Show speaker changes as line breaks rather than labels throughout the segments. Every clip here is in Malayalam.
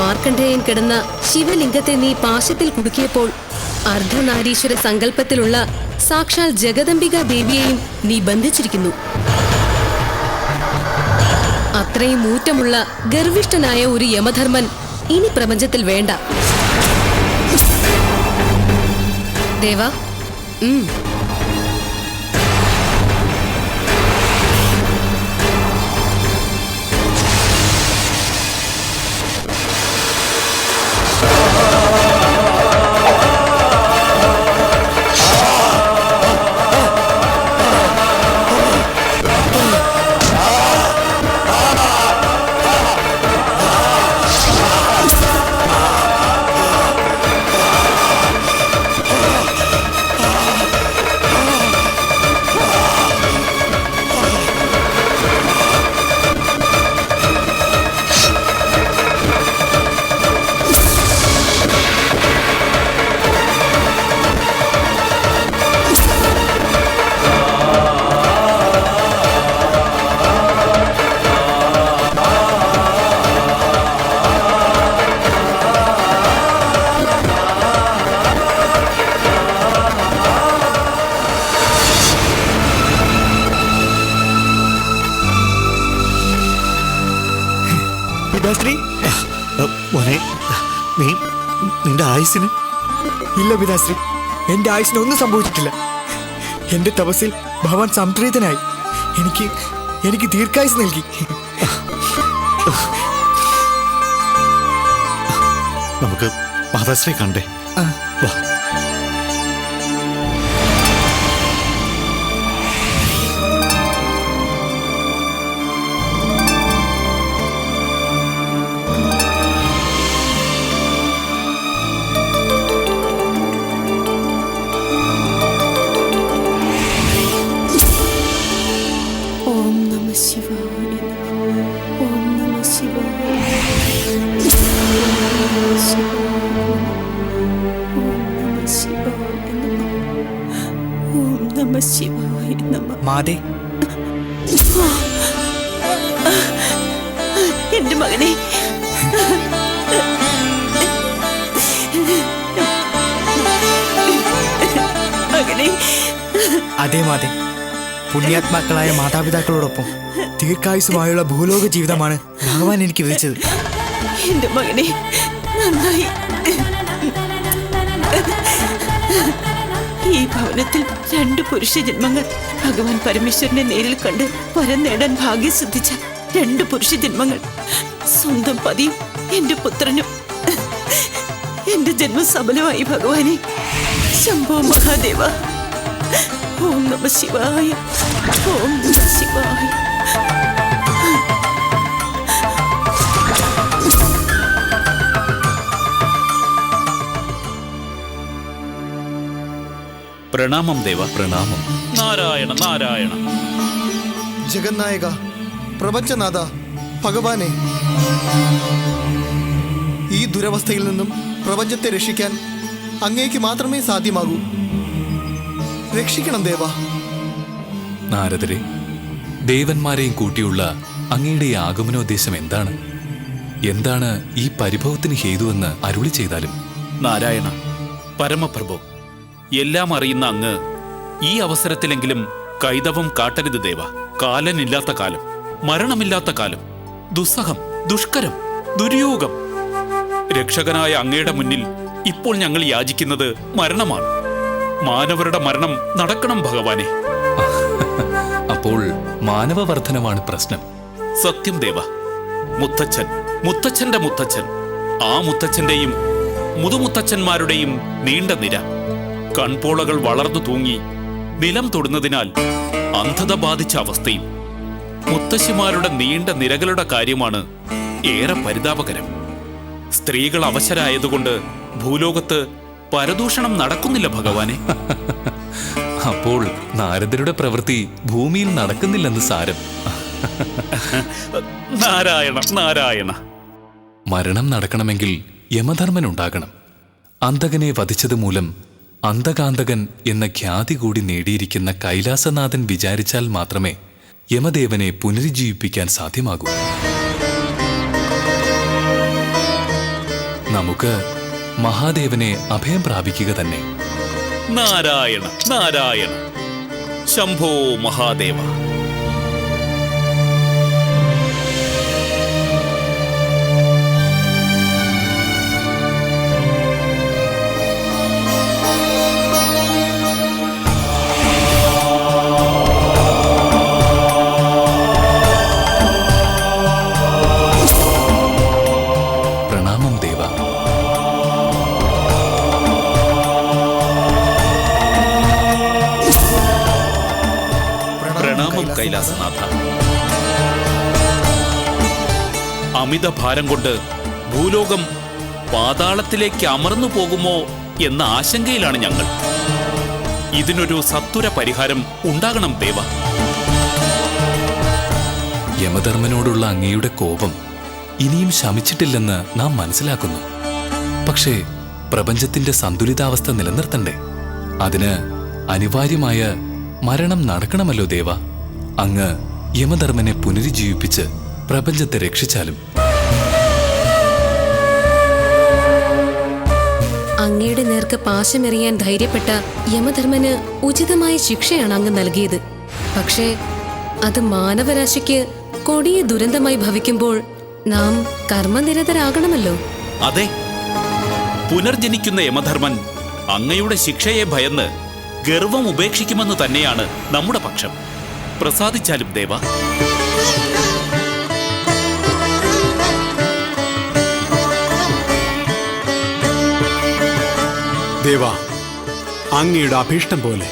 മാർക്കണ്ഡേയൻ കിടന്ന ശിവലിംഗത്തെ നീ പാശത്തിൽ കുടുക്കിയപ്പോൾ അർദ്ധനാരീശ്വര സങ്കല്പത്തിലുള്ള സാക്ഷാൽ ജഗദംബിക ദേവിയെയും നീ ബന്ധിച്ചിരിക്കുന്നു. അത്രയും ഊറ്റമുള്ള ഗർവിഷ്ഠനായ ഒരു യമധർമ്മൻ ഇനി പ്രപഞ്ചത്തിൽ വേണ്ട. ദേവ
ആയുസിന്?
ഇല്ല പിതാശ്രീ എന്റെ ആയുസിന് ഒന്നും സംഭവിച്ചിട്ടില്ല. എന്റെ തപസ്സിൽ ഭഗവാൻ സംപ്രീതനായി. എനിക്ക് എനിക്ക് ദീർഘായുസ് നൽകി.
നമുക്ക് മാതാശ്രീ കണ്ടേ വാ
മകനെ
അതേ മാതേ പുണ്യാത്മാക്കളായ മാതാപിതാക്കളോടൊപ്പം ദീർഘായുസുമായുള്ള ഭൂലോക ജീവിതമാണ് ഭഗവാൻ എനിക്ക് വിധിച്ചത്.
എന്റെ മകനെ നന്നായി. ഈ ഭവനത്തിൽ രണ്ട് പുരുഷ ജന്മങ്ങൾ ഭഗവാൻ പരമേശ്വരനെ നേരിൽ കണ്ട് വരം നേടാൻ ഭാഗ്യം സിദ്ധിച്ച രണ്ട് പുരുഷ ജന്മങ്ങൾ. സ്വന്തം പതിയും എന്റെ പുത്രനും. എന്റെ ജന്മം സഫലമായി ഭഗവാനെ ശംഭോ മഹാദേവ. ഓം നമ ശിവായ. ഓം നമ ശിവായ.
പ്രണാമം ദേവ
പ്രണാമം.
നാരായണ നാരായണ.
ജഗന്നായക പ്രപഞ്ചനാഥ ഭഗവാനെ. ഈ ദുരവസ്ഥയിൽ നിന്നും പ്രപഞ്ചത്തെ രക്ഷിക്കാൻ അങ്ങേക്ക് മാത്രമേ സാധ്യമാകൂ. രക്ഷിക്കണം ദേവ.
നാരദരെ ദേവന്മാരെയും കൂട്ടിയുള്ള അങ്ങയുടെ ഈ ആഗമനോദ്ദേശം എന്താണ്? എന്താണ് ഈ പരിഭവത്തിന് ഹേതുവെന്ന് അരുളി ചെയ്താലും?
നാരായണ പരമപ്രഭു എല്ലാം അറിയുന്ന അങ്ങ് ഈ അവസരത്തിലെങ്കിലും കൈതവം കാട്ടരുത് ദേവ. കാലനില്ലാത്ത കാലം മരണമില്ലാത്ത കാലം ദുസ്സഹം ദുഷ്കരം ദുര്യോഗം. രക്ഷകനായ അങ്ങയുടെ മുന്നിൽ ഇപ്പോൾ ഞങ്ങൾ യാചിക്കുന്നത് മരണമാണ്. മാനവരുടെ മരണം നടക്കണം ഭഗവാനെ.
അപ്പോൾ മാനവവർദ്ധനമാണ് പ്രശ്നം.
സത്യം ദേവ. മുത്തച്ഛൻ മുത്തച്ഛന്റെ മുത്തച്ഛൻ. ആ മുത്തച്ഛന്റെയും മുതുമുത്തച്ഛന്മാരുടെയും നീണ്ട നിര. കൺപോളകൾ വളർന്നു തൂങ്ങി നിലം തൊടുന്നതിനാൽ അന്ധത ബാധിച്ച അവസ്ഥയും മുത്തശ്ശിമാരുടെ നീണ്ട നിരകളുടെ കാര്യമാണ് ഏറെ പരിതാപകരം. സ്ത്രീകൾ അവശരായതുകൊണ്ട് ഭൂലോകത്ത് പരദൂഷണം നടക്കുന്നില്ല ഭഗവാനെ.
അപ്പോൾ നാരദരുടെ പ്രവൃത്തി ഭൂമിയിൽ നടക്കുന്നില്ലെന്ന് സാരം.
നാരായണ നാരായണ.
മരണം നടക്കണമെങ്കിൽ യമധർമ്മൻ ഉണ്ടാകണം. അന്തകനെ വധിച്ചത് മൂലം അന്തകാന്തകൻ എന്ന ഖ്യാതി കൂടി നേടിയിരിക്കുന്ന കൈലാസനാഥൻ വിചാരിച്ചാൽ മാത്രമേ യമദേവനെ പുനരുജ്ജീവിപ്പിക്കാൻ സാധ്യമാകൂ. നമുക്ക് മഹാദേവനെ അഭയം പ്രാപിക്കുക തന്നെ.
നാരായണ നാരായണ. ശംഭോ മഹാദേവ. അമിത ഭാരം കൊണ്ട് ഭൂലോകം പാതാളത്തിലേക്ക് അമർന്നു പോകുമോ എന്ന ആശങ്കയിലാണ് ഞങ്ങൾ. ഇതിനൊരു സത്വര പരിഹാരം ഉണ്ടാകണം ദേവ.
യമധർമ്മനോടുള്ള അങ്ങയുടെ കോപം ഇനിയും ശമിച്ചിട്ടില്ലെന്ന് നാം മനസ്സിലാക്കുന്നു. പക്ഷേ പ്രപഞ്ചത്തിന്റെ സന്തുലിതാവസ്ഥ നിലനിർത്തണ്ടേ. അതിന് അനിവാര്യമായ മരണം നടക്കണമല്ലോ ദേവ. അങ്ങ് യമധർമ്മനെ പുനരുജ്ജീവിപ്പിച്ച് പ്രപഞ്ചത്തെ രക്ഷിച്ചാലും
അങ്ങയുടെ നേർക്ക് പാശമെറിയാൻ ധൈര്യപ്പെട്ട യമധർമ്മന് ഉചിതമായ ശിക്ഷയാണ് അങ്ങ് നൽകിയത്. പക്ഷേ അത് മാനവരാശിക്ക് കൊടിയ ദുരന്തമായി ഭവിക്കുമ്പോൾ നാം കർമ്മനിരതരാകണമല്ലോ.
അതെ. പുനർജനിക്കുന്ന യമധർമ്മൻ അങ്ങയുടെ ശിക്ഷയെ ഭയന്ന് ഗർവം ഉപേക്ഷിക്കുമെന്ന് തന്നെയാണ് നമ്മുടെ പക്ഷം. പ്രസാദിച്ചാലും ദേവ.
ദേവ അങ്ങയുടെ അഭീഷ്ടം പോലെ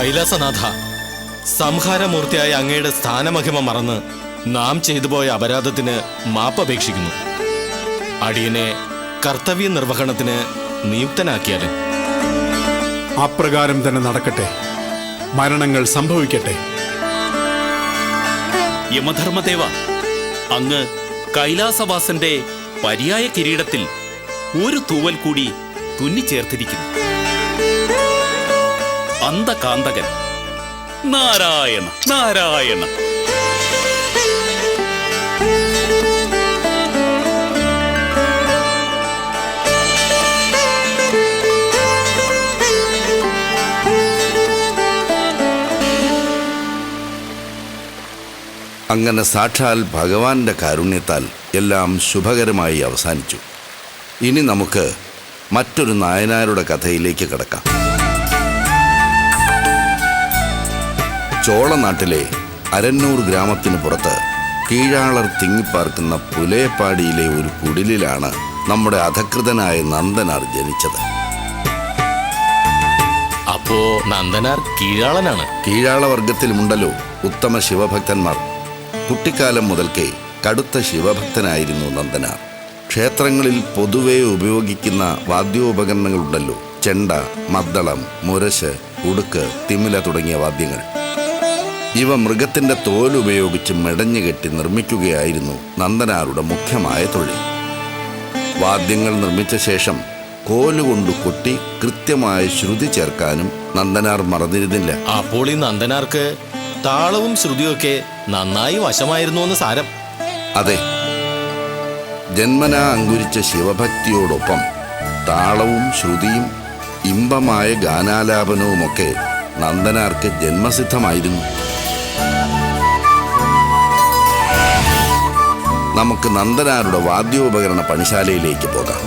കൈലാസനാഥ സംഹാരമൂർത്തിയായ അങ്ങയുടെ സ്ഥാനമഹിമ മറന്ന് നാം ചെയ്തുപോയ അപരാധത്തിന് മാപ്പപേക്ഷിക്കുന്നു. അടിയനെ കർത്തവ്യ നിർവഹണത്തിന് നിയുക്തനാക്കിയാലും
അപ്രകാരം തന്നെ നടക്കട്ടെ. മരണങ്ങൾ സംഭവിക്കട്ടെ.
യമധർമ്മദേവ അങ്ങ് കൈലാസവാസന്റെ പര്യായ കിരീടത്തിൽ ഒരു തൂവൽ കൂടി തുന്നിച്ചേർത്തിരിക്കുന്നു. അന്തകാന്തകൻ നാരായണ നാരായണ.
അങ്ങനെ സാക്ഷാൽ ഭഗവാന്റെ കാരുണ്യത്താൽ എല്ലാം ശുഭകരമായി അവസാനിച്ചു. ഇനി നമുക്ക് മറ്റൊരു നായനാരുടെ കഥയിലേക്ക് കിടക്കാം. ചോളനാട്ടിലെ അരന്നൂർ ഗ്രാമത്തിന് പുറത്ത് കീഴാളർ തിങ്ങിപ്പാർക്കുന്ന പുലയപ്പാടിയിലെ ഒരു കുടിലിലാണ് നമ്മുടെ അധകൃതനായ നന്ദനാർ ജനിച്ചത്.
അപ്പോ നന്ദനാർ കീഴാളനാണ്?
കീഴാള വർഗത്തിലുമുണ്ടല്ലോ ഉത്തമ ശിവഭക്തന്മാർ. കുട്ടിക്കാലം മുതൽക്കേ കടുത്ത ശിവഭക്തനായിരുന്നു നന്ദനാർ. ക്ഷേത്രങ്ങളിൽ പൊതുവെ ഉപയോഗിക്കുന്ന വാദ്യോപകരണങ്ങളുണ്ടല്ലോ. ചെണ്ട മദ്ദളം മുരശ് ഉടുക്ക് തിമില തുടങ്ങിയ വാദ്യങ്ങൾ. ഇവ മൃഗത്തിന്റെ തോലുപയോഗിച്ച് മെടഞ്ഞുകെട്ടി മെടഞ്ഞു കെട്ടി നിർമ്മിക്കുകയായിരുന്നു നന്ദനാരുടെ മുഖ്യമായ തൊഴിൽ. വാദ്യങ്ങൾ നിർമ്മിച്ച ശേഷം കോലുകൊണ്ട് കൊട്ടി കൃത്യമായ ശ്രുതി ചേർക്കാനും നന്ദനാർ മറന്നിരുന്നില്ല.
അപ്പോൾ ഈ നന്ദനാർക്ക് താളവും ശ്രുതിയൊക്കെ നന്നായി വശമായിരുന്നു എന്ന് സാരം.
അതെ. ജന്മനാ അങ്കുരിച്ച ശിവഭക്തിയോടൊപ്പം താളവും ശ്രുതിയും ഇമ്പമായ ഗാനാലാപനവുമൊക്കെ നന്ദനാർക്ക് ജന്മസിദ്ധമായിരുന്നു. നമുക്ക് നന്ദനാരുടെ വാദ്യോപകരണ പണിശാലയിലേക്ക് പോകാം.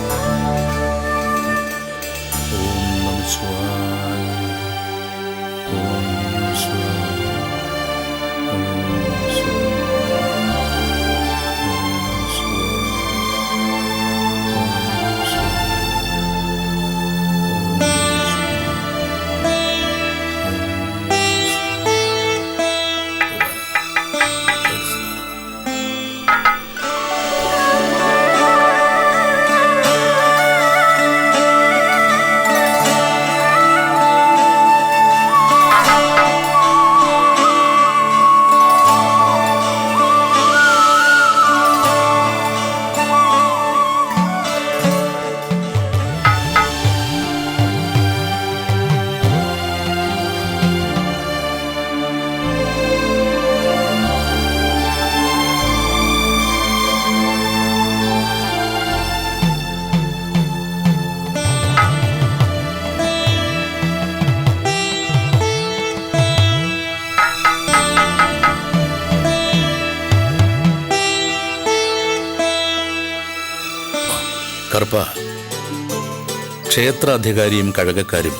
ക്ഷേത്രാധികാരിയും കഴകക്കാരും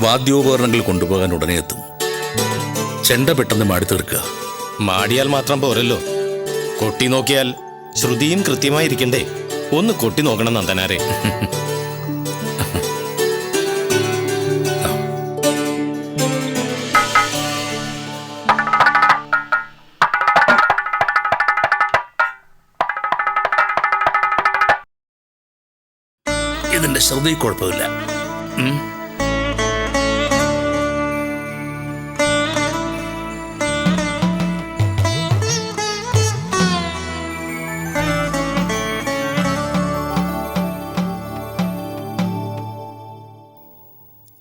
വാദ്യോപകരണങ്ങൾ കൊണ്ടുപോകാൻ ഉടനെ എത്തും. ചെണ്ട പെട്ടെന്ന് മാടി തീർക്കുക.
മാടിയാൽ മാത്രം പോരല്ലോ. കൊട്ടി നോക്കിയാൽ ശ്രുതിയും കൃത്യമായിരിക്കണ്ടേ. ഒന്ന് കൊട്ടി നോക്കണം നന്ദനാരെ.
ശ്രുതി കുഴപ്പമില്ല.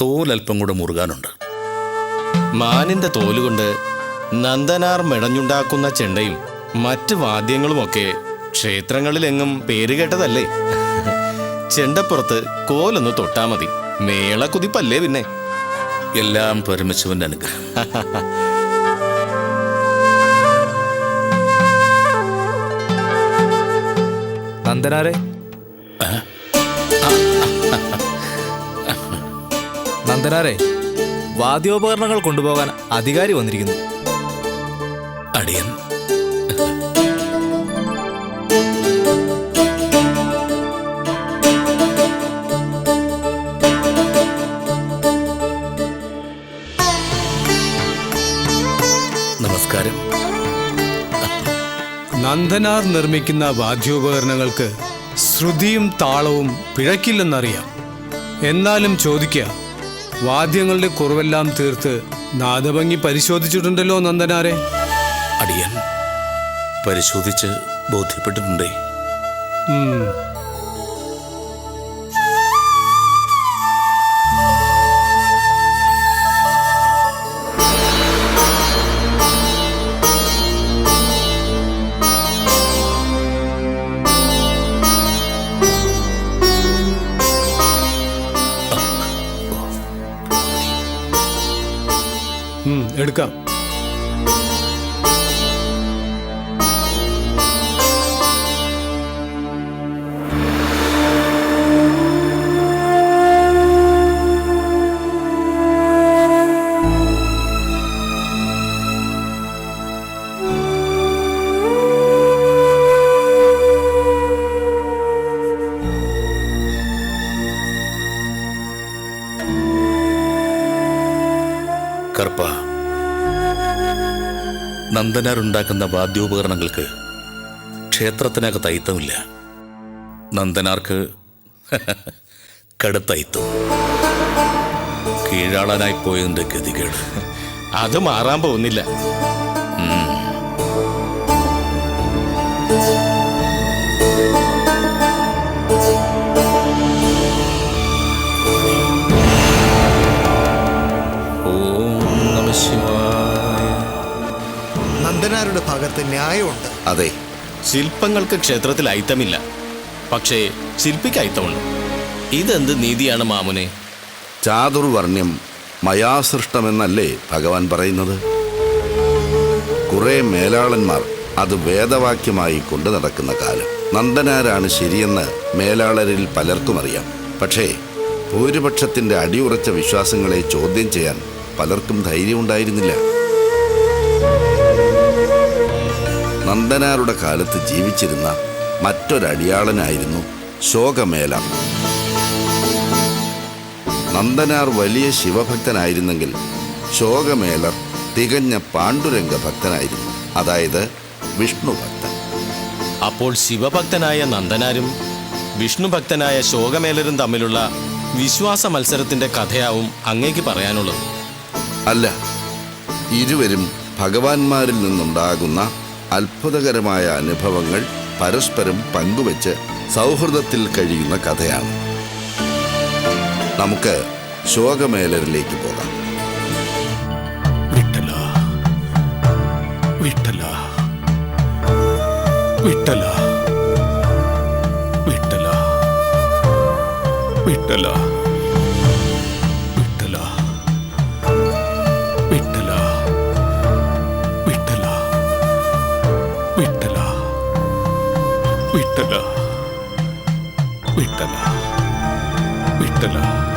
തോലൽപ്പം കൂടെ മുറുകാനുണ്ട്.
മാനിന്റെ തോലുകൊണ്ട് നന്ദനാർ മെടഞ്ഞുണ്ടാക്കുന്ന ചെണ്ടയും മറ്റ് വാദ്യങ്ങളുമൊക്കെ ക്ഷേത്രങ്ങളിലെങ്ങും പേരുകേട്ടതല്ലേ? ചെണ്ടപ്പുറത്ത് കോലൊന്ന് തൊട്ടാ മതി. മേള കുതിപ്പല്ലേ പിന്നെ.
എല്ലാം പരമശിവന്റെ അനുഗ്രഹം.
നന്ദനാരെ. നന്ദനാരെ വാദ്യോപകരണങ്ങൾ കൊണ്ടുപോകാൻ അധികാരി വന്നിരിക്കുന്നു.
അടിയൻ.
നന്ദനാർ നിർമ്മിക്കുന്ന വാദ്യോപകരണങ്ങൾക്ക് ശ്രുതിയും താളവും പിഴക്കില്ലെന്നറിയാം. എന്നാലും ചോദിക്കുക വാദ്യങ്ങളുടെ കുറവെല്ലാം തീർത്ത് നാദഭംഗി പരിശോധിച്ചിട്ടുണ്ടല്ലോ നന്ദനാരെ?
അടിയൻ പരിശോധിച്ച് ബോധ്യപ്പെട്ടിട്ടുണ്ടേ. നന്ദനാർ വാദ്യോപകരണങ്ങൾക്ക് ക്ഷേത്രത്തിനകത്ത് അയിത്തമില്ല. നന്ദനാർക്ക് കടുത്ത കീഴാളനായി പോയതിന്റെ ഗതികേട്.
അത് മാറാൻ പോകുന്നില്ല.
നന്ദനാരുടെ ഭാഗത്ത് ന്യായമുണ്ട്.
അതെ
ശില്പങ്ങൾക്ക് ക്ഷേത്രത്തിൽ ഐത്തമില്ല പക്ഷേ ശില്പിക്ക് ഐത്തമുണ്ട് ഇതെന്ത് നീതിയാണ് മാമുനെ?
ചാതുർവർണ്യം മയാസൃഷ്ടമെന്നല്ലേ ഭഗവാൻ പറയുന്നത്? കുറെ മേലാളന്മാർ അത് വേദവാക്യമായി കൊണ്ടു നടക്കുന്ന കാലം. നന്ദനാരാണ് ശരിയെന്ന് മേലാളരിൽ പലർക്കും അറിയാം. പക്ഷേ ഭൂരിപക്ഷത്തിന്റെ അടിയുറച്ച വിശ്വാസങ്ങളെ ചോദ്യം ചെയ്യാൻ പലർക്കും ധൈര്യമുണ്ടായിരുന്നില്ല. നന്ദനാരുടെ കാലത്ത് ജീവിച്ചിരുന്ന മറ്റൊരടിയാളനായിരുന്നു ശോകമേല നന്ദനാർ വലിയ ശിവഭക്തനായിരുന്നെങ്കിൽ ശോകമേലർ തികഞ്ഞ പാണ്ഡുരംഗ ഭക്തനായിരുന്നു. അതായത് വിഷ്ണു ഭക്തൻ.
അപ്പോൾ ശിവഭക്തനായ നന്ദനാരും വിഷ്ണുഭക്തനായ ശോകമേലരും തമ്മിലുള്ള വിശ്വാസ മത്സരത്തിന്റെ കഥയാവും അങ്ങേക്ക് പറയാനുള്ളത്.
അല്ല ഇരുവരും ഭഗവാന്മാരിൽ നിന്നുണ്ടാകുന്ന അത്ഭുതകരമായ അനുഭവങ്ങൾ പരസ്പരം പങ്കുവച്ച് സൗഹൃദത്തിൽ കഴിയുന്ന കഥയാണ്. നമുക്ക് ശോകമേലരിലേക്ക് പോകാം.
വിട്ടല. വിട്ടല. വിട്ടല. വിട്ടല. വിട്ടല. கட்டலாம்.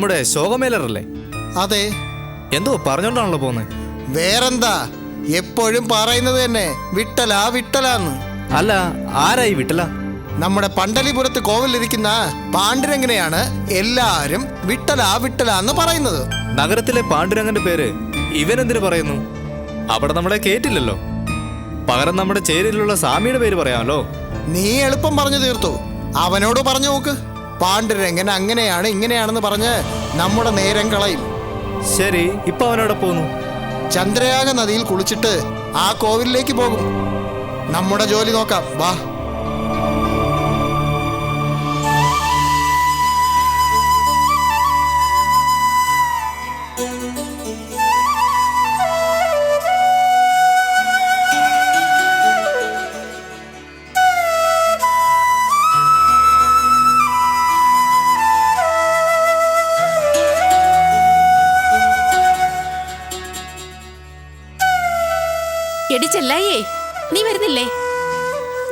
നമ്മുടെ ശോകമേലറല്ലേ?
അതെ.
എന്തോ പറഞ്ഞോണ്ടാണല്ലോ പോകുന്നത്
വേറെന്താ? എപ്പോഴും പറയുന്നത് തന്നെ വിട്ടലാ വിട്ടലാന്ന്.
അല്ല ആരായി വിട്ടല?
നമ്മുടെ പണ്ടലിപുരത്ത് കോവിലിരിക്കുന്ന പാണ്ഡുരംഗനെയാണ് എല്ലാരും വിട്ടലാ വിട്ടലാന്ന് പറയുന്നത്.
നഗരത്തിലെ പാണ്ഡുരംഗന്റെ പേര് ഇവനെന്തിനു പറയുന്നു? അവിടെ നമ്മളെ കേട്ടില്ലല്ലോ. പകരം നമ്മുടെ ചേരിയിലുള്ള സ്വാമിയുടെ പേര് പറയാമല്ലോ.
നീ എളുപ്പം പറഞ്ഞു തീർത്തു. അവനോട് പറഞ്ഞു നോക്ക്. പാണ്ഡുരംഗൻ അങ്ങനെയാണ് ഇങ്ങനെയാണെന്ന് പറഞ്ഞ് നമ്മുടെ നേരം കളയും.
ശരി ഇപ്പൊ അവനോടെ പോന്നു
ചന്ദ്രയാഗ നദിയിൽ കുളിച്ചിട്ട് ആ കോവിലിലേക്ക് പോകും. നമ്മുടെ ജോലി നോക്കാം. വാ.
എടി ചെല്ലായേ നീ വരുന്നില്ലേ?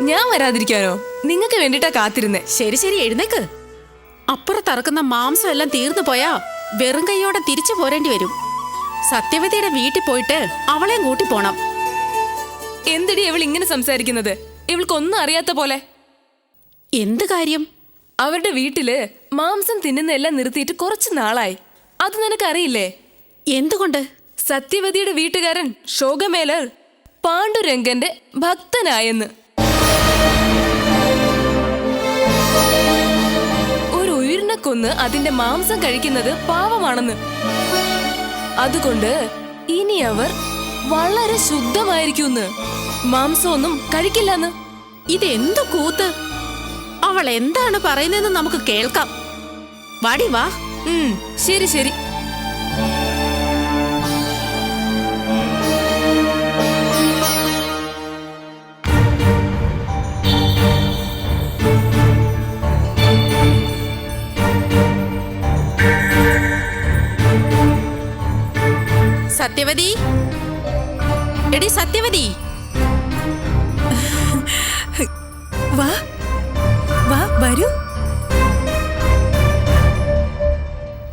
ഞാൻ വരാതിരിക്കാനോ? നിങ്ങൾക്ക് വേണ്ടിട്ടാ കാത്തിരുന്നേ.
ശരി ശരി എഴുന്നേക്ക്. അപ്പുറത്തറക്കുന്ന മാംസം എല്ലാം തീർന്നു പോയാ വെറും കൈയോടെ തിരിച്ചു പോരേണ്ടി വരും. സത്യവതിയുടെ വീട്ടിൽ പോയിട്ട് അവളെയും കൂട്ടി പോണം.
എന്തിടി ഇവൾ ഇങ്ങനെ സംസാരിക്കുന്നത്? ഇവൾക്കൊന്നും അറിയാത്ത പോലെ.
എന്ത് കാര്യം?
അവരുടെ വീട്ടിൽ മാംസം തിന്നുന്നതെല്ലാം നിർത്തിയിട്ട് കുറച്ച് നാളായി. അത് നിനക്കറിയില്ലേ?
എന്തുകൊണ്ട്?
സത്യവതിയുടെ വീട്ടുകാരൻ ശോകമേലർ പാണ്ഡുരംഗന്റെ ഭക്തനായെന്ന്. ഒരു ഉയർന്ന കൊന്ന് അതിന്റെ മാംസം കഴിക്കുന്നത് പാവമാണെന്ന്. അതുകൊണ്ട് ഇനി അവർ വളരെ ശുദ്ധമായിരിക്കുമെന്ന്. മാംസമൊന്നും കഴിക്കില്ലെന്ന്.
ഇതെന്തു കൂത്ത്? അവൾ എന്താണ് പറയുന്നതെന്ന് നമുക്ക് കേൾക്കാം. വാടി വാ.
ശരി ശരി.
സത്യവതി? എടി സത്യവതി.
വാ വാ വരൂ.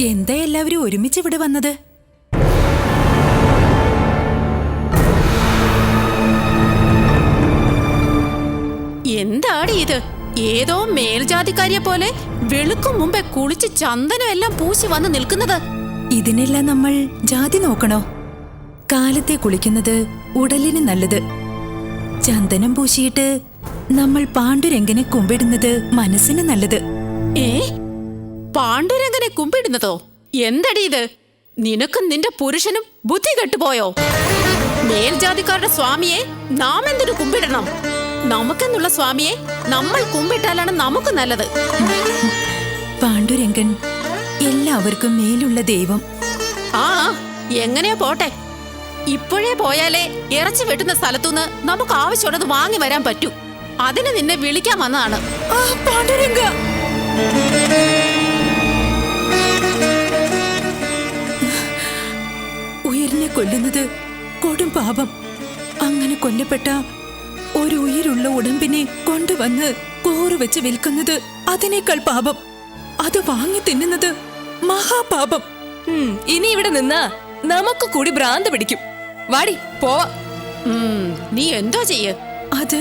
എന്താ എല്ലാവരും ഒരുമിച്ച് ഇവിടെ വന്നത്?
എന്താണ് ഇത്? ഏതോ മേൽജാതിക്കാരിയെ പോലെ വെളുക്കും മുമ്പേ കുളിച്ച് ചന്ദനം എല്ലാം പൂശി വന്ന് നിൽക്കുന്നത്.
ഇതിനെല്ലാം നമ്മൾ ജാതി നോക്കണോ? കാലത്തെ കുളിക്കുന്നത് ഉടലിന് നല്ലത്. ചന്ദനം പൂശിയിട്ട് നമ്മൾ പാണ്ഡുരംഗനെ കുമ്പിടുന്നത് മനസ്സിന് നല്ലത്.
ഏ? പാണ്ഡുരംഗനെ കുമ്പിടുന്നതോ? എന്തടി ഇത്? നിനക്കും നിന്റെ പുരുഷനും ബുദ്ധി കെട്ടുപോയോ? മേൽജാതിക്കാരുടെ സ്വാമിയെ നാം എന്തിനു കുമ്പിടണം? നമുക്കെന്നുള്ള സ്വാമിയെ നമ്മൾ കുമ്പിട്ടാലാണ് നമുക്ക് നല്ലത്.
പാണ്ഡുരംഗൻ എല്ലാവർക്കും മേലുള്ള ദൈവം.
ആ എങ്ങനെയാ പോട്ടെ? ഇപ്പോഴേ പോയാലേ ഇറച്ചി വെട്ടുന്ന സ്ഥലത്തുനിന്ന് നമുക്ക് ആവശ്യമുള്ളത് വാങ്ങി വരാൻ പറ്റൂ. അതിന് നിന്നെ വിളിക്കാൻ വന്നതാണ്.
ഉയരിനെ കൊല്ലുന്നത് കൊടും പാപം. അങ്ങനെ കൊല്ലപ്പെട്ട ഒരു ഉயிருള്ള ഉടമ്പിനെ കൊണ്ടുവന്ന് കോറു വെച്ച് വിൽക്കുന്നത് അതിനേക്കാൾ പാപം. അത് വാങ്ങി തിന്നുന്നത് മഹാപാപം.
ഇനി ഇവിടെ നിന്നാ നമുക്ക് കൂടി ഭ്രാന്ത് പിടിക്കും. വാടി പോവാ.
നീ എന്തോ ചെയ്യ്.
അത്